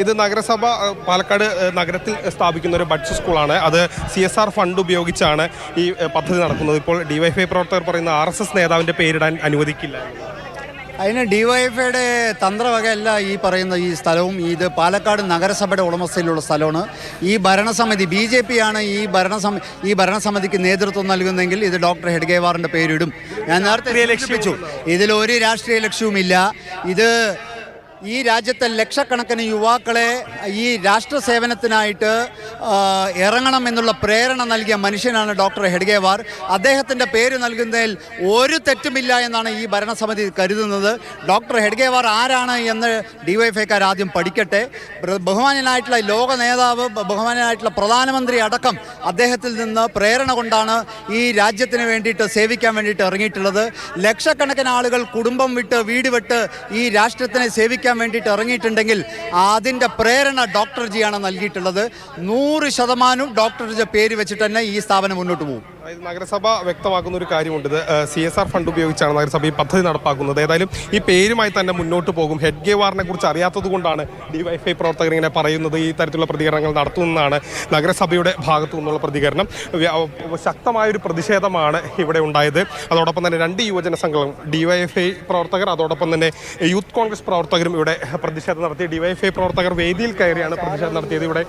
ഇത് നഗരസഭ പാലക്കാട് നഗരത്തിൽ സ്ഥാപിക്കുന്ന ഒരു ബഡ്സ് സ്കൂളാണ്. അത് സി എസ് ആർ ഫണ്ട് ഉപയോഗിച്ചാണ് ഈ പദ്ധതി നടക്കുന്നത്. ഇപ്പോൾ ഡിവൈഫൈ പ്രവർത്തകർ പറയുന്ന ആർ എസ് എസ് നേതാവിന്റെ പേരിടാൻ അനുവദിക്കില്ല. അതിന് ഡിവൈഎഫ്ഐയുടെ തന്ത്രവകയല്ല ഈ പറയുന്ന ഈ സ്ഥലവും. ഇത് പാലക്കാട് നഗരസഭയുടെ ഉടമസ്ഥയിലുള്ള സ്ഥലമാണ്. ഈ ഭരണസമിതി ബി ജെ പി ആണ് ഈ ഭരണസമി ഈ ഭരണസമിതിക്ക് നേതൃത്വം നൽകുന്നതെങ്കിൽ ഇത് ഡോക്ടർ ഹെഡ്ഗേവാറിന്റെ പേരിടും. ഞാൻ നേരത്തെ ലക്ഷ്യം- ഒരു രാഷ്ട്രീയ ലക്ഷ്യവുമില്ല. ഇത് ഈ രാജ്യത്തെ ലക്ഷക്കണക്കിന് യുവാക്കളെ ഈ രാഷ്ട്ര സേവനത്തിനായിട്ട് ഇറങ്ങണം എന്നുള്ള പ്രേരണ നൽകിയ മനുഷ്യനാണ് ഡോക്ടർ ഹെഡ്ഗേവാർ. അദ്ദേഹത്തിന്റെ പേര് നൽകുന്നതിൽ ഒരു തെറ്റുമില്ല എന്നാണ് ഈ ഭരണസമിതി കരുതുന്നത്. ഡോക്ടർ ഹെഡ്ഗേവാർ ആരാണ് എന്ന് ഡിവൈഎഫ്ഐക്കാർ ആദ്യം പഠിക്കട്ടെ. ബഹുമാനനായിട്ടുള്ള ലോക നേതാവ് ബഹുമാനനായിട്ടുള്ള പ്രധാനമന്ത്രി അടക്കം അദ്ദേഹത്തിൽ നിന്ന് പ്രേരണ കൊണ്ടാണ് ഈ രാജ്യത്തിന് വേണ്ടിയിട്ട് സേവിക്കാൻ വേണ്ടിയിട്ട് ഇറങ്ങിയിട്ടുള്ളത്. ലക്ഷക്കണക്കിന് ആളുകൾ കുടുംബം വിട്ട് വീട് വിട്ട് ഈ രാഷ്ട്രത്തിനെ സേവിക്കാൻ വേണ്ടിയിട്ട് ഇറങ്ങിയിട്ടുണ്ടെങ്കിൽ അതിന്റെ പ്രേരണ ഡോക്ടർ ജിയാണ് നൽകിയിട്ടുള്ളത്. നൂറ് ശതമാനവും ഡോക്ടർ ജി പേര് വെച്ചിട്ട് തന്നെ ഈ സ്ഥാപനം മുന്നോട്ട് പോകും. നഗരസഭ വ്യക്തമാക്കുന്ന ഒരു കാര്യമുണ്ട് ഇത് സി എസ് ആർ ഫണ്ട് ഉപയോഗിച്ചാണ് നഗരസഭ ഈ പദ്ധതി നടപ്പാക്കുന്നത്. ഏതായാലും ഈ പേരുമായി തന്നെ മുന്നോട്ട് പോകും. ഹെഡ് ഗേവാറിനെ കുറിച്ച് അറിയാത്തത് കൊണ്ടാണ് ഡിവൈഫൈ പ്രവർത്തകർ ഇങ്ങനെ പറയുന്നത് ഈ തരത്തിലുള്ള പ്രതികരണങ്ങൾ നടത്തുന്നതാണ് നഗരസഭയുടെ ഭാഗത്തു നിന്നുള്ള പ്രതികരണം. ശക്തമായ ശക്തമായൊരു പ്രതിഷേധമാണ് ഇവിടെ ഉണ്ടായത്. അതോടൊപ്പം തന്നെ രണ്ട് യുവജന സംഘം ഡിവൈഎഫ്ഐ പ്രവർത്തകർ അതോടൊപ്പം തന്നെ യൂത്ത് കോൺഗ്രസ് പ്രവർത്തകരും ഇവിടെ പ്രതിഷേധം നടത്തി. ഡിവൈഎഫ്ഐ പ്രവർത്തകർ വേദിയിൽ കയറിയാണ് പ്രതിഷേധം നടത്തിയത്. ഇവിടെ